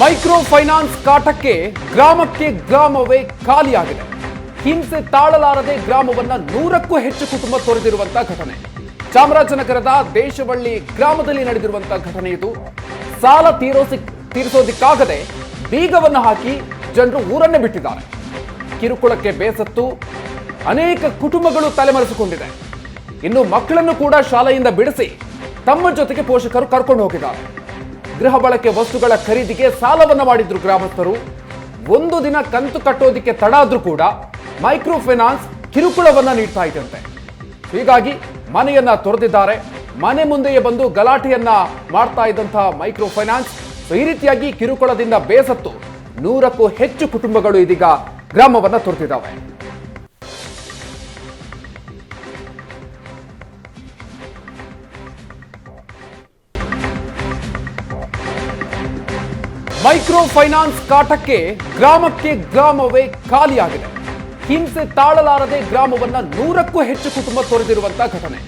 Micro finance ಕಾಟಕ್ಕೆ ಗ್ರಾಮಕ್ಕೆ ಗ್ರಾಮವೇ ಖಾಲಿಯಾಗಿದೆ. ಹಿಂಸೆ ತಾಳಲಾರದೆ ಗ್ರಾಮವನ್ನ ನೂರಕ್ಕೂ ಹೆಚ್ಚು ಕುಟುಂಬ ತೊರೆದಿರುವಂತಹ ಘಟನೆ. ಚಾಮರಾಜನಗರದ ದೇಶವಳ್ಳಿ ಗ್ರಾಮದಲ್ಲಿ ನಡೆದಿರುವಂತಹ ಘಟನೆ ಇದು. ಸಾಲ ತೀರೋಸಿ, ತೀರಿಸೋದಿಕ್ಕಾಗದೆ ಬೀಗವನ್ನು ಹಾಕಿ ಜನರು ಊರನ್ನೇ ಬಿಟ್ಟಿದ್ದಾರೆ. ಕಿರುಕುಳಕ್ಕೆ ಬೇಸತ್ತು ಅನೇಕ ಕುಟುಂಬಗಳು ತಲೆಮರೆಸಿಕೊಂಡಿದೆ. ಇನ್ನು ಮಕ್ಕಳನ್ನು ಕೂಡ ಶಾಲೆಯಿಂದ ಬಿಡಿಸಿ ತಮ್ಮ ಜೊತೆಗೆ ಪೋಷಕರು ಕರ್ಕೊಂಡು ಹೋಗಿದ್ದಾರೆ. ಗೃಹ ಬಳಕೆ ವಸ್ತುಗಳ ಖರೀದಿಗೆ ಸಾಲವನ್ನು ಮಾಡಿದ್ರು ಗ್ರಾಮಸ್ಥರು. ಒಂದು ದಿನ ಕಂತು ಕಟ್ಟೋದಿಕ್ಕೆ ತಡ ಆದ್ರೂ ಕೂಡ ಮೈಕ್ರೋ ಫೈನಾನ್ಸ್ ಕಿರುಕುಳವನ್ನ ನೀಡ್ತಾ ಇದ್ದಂತೆ. ಹೀಗಾಗಿ ಮನೆಯನ್ನ ತೊರೆದಿದ್ದಾರೆ. ಮನೆ ಮುಂದೆಯೇ ಬಂದು ಗಲಾಟೆಯನ್ನ ಮಾಡ್ತಾ ಇದ್ದಂತಹ ಮೈಕ್ರೋ ಫೈನಾನ್ಸ್ ಈ ರೀತಿಯಾಗಿ ಕಿರುಕುಳದಿಂದ ಬೇಸತ್ತು ನೂರಕ್ಕೂ ಹೆಚ್ಚು ಕುಟುಂಬಗಳು ಇದೀಗ ಗ್ರಾಮವನ್ನ ತೊರೆದಿದ್ದಾವೆ. ಮೈಕ್ರೋ ಫೈನಾನ್ಸ್ ಕಾಟಕ್ಕೆ ಗ್ರಾಮಕ್ಕೆ ಗ್ರಾಮವೇ ಖಾಲಿಯಾಗಿದೆ. ಹಿಂಸೆ ತಾಳಲಾರದೆ ಗ್ರಾಮವನ್ನ ನೂರಕ್ಕೂ ಹೆಚ್ಚು ಕುಟುಂಬ ತೊರೆದಿರುವಂತಹ ಘಟನೆ.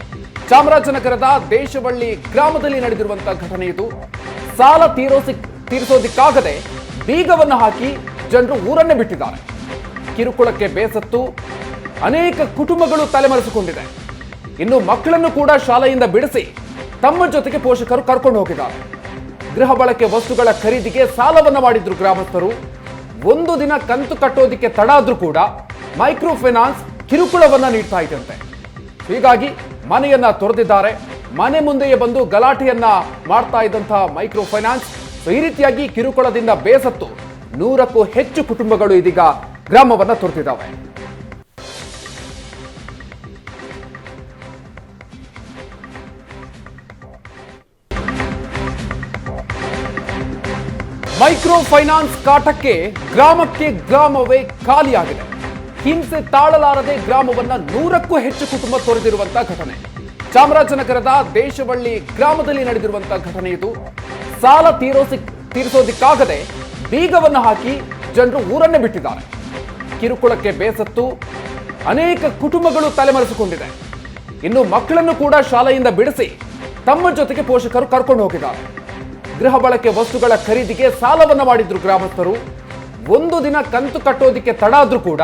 ಚಾಮರಾಜನಗರದ ದೇಶವಳ್ಳಿ ಗ್ರಾಮದಲ್ಲಿ ನಡೆದಿರುವಂತಹ ಘಟನೆ ಇದು. ಸಾಲ ತೀರೋಸಿ ತೀರಿಸೋದಿಕ್ಕಾಗದೆ ಬೀಗವನ್ನು ಹಾಕಿ ಜನರು ಊರನ್ನೇ ಬಿಟ್ಟಿದ್ದಾರೆ. ಕಿರುಕುಳಕ್ಕೆ ಬೇಸತ್ತು ಅನೇಕ ಕುಟುಂಬಗಳು ತಲೆಮರೆಸಿಕೊಂಡಿದೆ. ಇನ್ನು ಮಕ್ಕಳನ್ನು ಕೂಡ ಶಾಲೆಯಿಂದ ಬಿಡಿಸಿ ತಮ್ಮ ಜೊತೆಗೆ ಪೋಷಕರು ಕರ್ಕೊಂಡು ಹೋಗಿದ್ದಾರೆ. ಗೃಹ ಬಳಕೆ ವಸ್ತುಗಳ ಖರೀದಿಗೆ ಸಾಲವನ್ನು ಮಾಡಿದ್ರು ಗ್ರಾಮಸ್ಥರು. ಒಂದು ದಿನ ಕಂತು ಕಟ್ಟೋದಿಕ್ಕೆ ತಡ ಆದ್ರೂ ಕೂಡ ಮೈಕ್ರೋ ಫೈನಾನ್ಸ್ ಕಿರುಕುಳವನ್ನ ನೀಡ್ತಾ ಇದ್ದಂತೆ. ಹೀಗಾಗಿ ಮನೆಯನ್ನ ತೊರೆದಿದ್ದಾರೆ. ಮನೆ ಮುಂದೆಯೇ ಬಂದು ಗಲಾಟೆಯನ್ನ ಮಾಡ್ತಾ ಇದ್ದಂತಹ ಮೈಕ್ರೋ ಫೈನಾನ್ಸ್ ಈ ರೀತಿಯಾಗಿ ಕಿರುಕುಳದಿಂದ ಬೇಸತ್ತು ನೂರಕ್ಕೂ ಹೆಚ್ಚು ಕುಟುಂಬಗಳು ಇದೀಗ ಗ್ರಾಮವನ್ನ ತೊರೆದಿದ್ದಾವೆ. ಮೈಕ್ರೋ ಫೈನಾನ್ಸ್ ಕಾಟಕ್ಕೆ ಗ್ರಾಮಕ್ಕೆ ಗ್ರಾಮವೇ ಖಾಲಿಯಾಗಿದೆ. ಹಿಂಸೆ ತಾಳಲಾರದೆ ಗ್ರಾಮವನ್ನ ನೂರಕ್ಕೂ ಹೆಚ್ಚು ಕುಟುಂಬ ತೊರೆದಿರುವಂತಹ ಘಟನೆ. ಚಾಮರಾಜನಗರದ ದೇಶವಳ್ಳಿ ಗ್ರಾಮದಲ್ಲಿ ನಡೆದಿರುವಂತಹ ಘಟನೆ ಇದು. ಸಾಲ ತೀರೋಸಿ ತೀರಿಸೋದಿಕ್ಕಾಗದೆ ಬೀಗವನ್ನು ಹಾಕಿ ಜನರು ಊರನ್ನೇ ಬಿಟ್ಟಿದ್ದಾರೆ. ಕಿರುಕುಳಕ್ಕೆ ಬೇಸತ್ತು ಅನೇಕ ಕುಟುಂಬಗಳು ತಲೆಮರೆಸಿಕೊಂಡಿದೆ. ಇನ್ನು ಮಕ್ಕಳನ್ನು ಕೂಡ ಶಾಲೆಯಿಂದ ಬಿಡಿಸಿ ತಮ್ಮ ಜೊತೆಗೆ ಪೋಷಕರು ಕರ್ಕೊಂಡು ಹೋಗಿದ್ದಾರೆ. ಗೃಹ ಬಳಕೆ ವಸ್ತುಗಳ ಖರೀದಿಗೆ ಸಾಲವನ್ನು ಮಾಡಿದ್ರು ಗ್ರಾಮಸ್ಥರು. ಒಂದು ದಿನ ಕಂತು ಕಟ್ಟೋದಿಕ್ಕೆ ತಡ ಆದ್ರೂ ಕೂಡ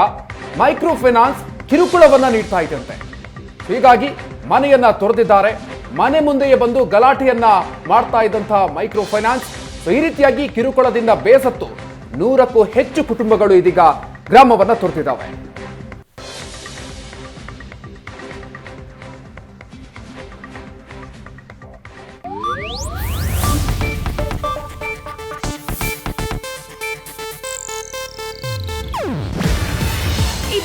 ಮೈಕ್ರೋ ಫೈನಾನ್ಸ್ ಕಿರುಕುಳವನ್ನ ನೀಡ್ತಾ ಇದ್ದಂತೆ. ಹೀಗಾಗಿ ಮನೆಯನ್ನ ತೊರೆದಿದ್ದಾರೆ. ಮನೆ ಮುಂದೆಯೇ ಬಂದು ಗಲಾಟೆಯನ್ನ ಮಾಡ್ತಾ ಇದ್ದಂತಹ ಮೈಕ್ರೋ ಫೈನಾನ್ಸ್ ಈ ರೀತಿಯಾಗಿ ಕಿರುಕುಳದಿಂದ ಬೇಸತ್ತು ನೂರಕ್ಕೂ ಹೆಚ್ಚು ಕುಟುಂಬಗಳು ಇದೀಗ ಗ್ರಾಮವನ್ನ ತೊರೆದಿದ್ದಾವೆ.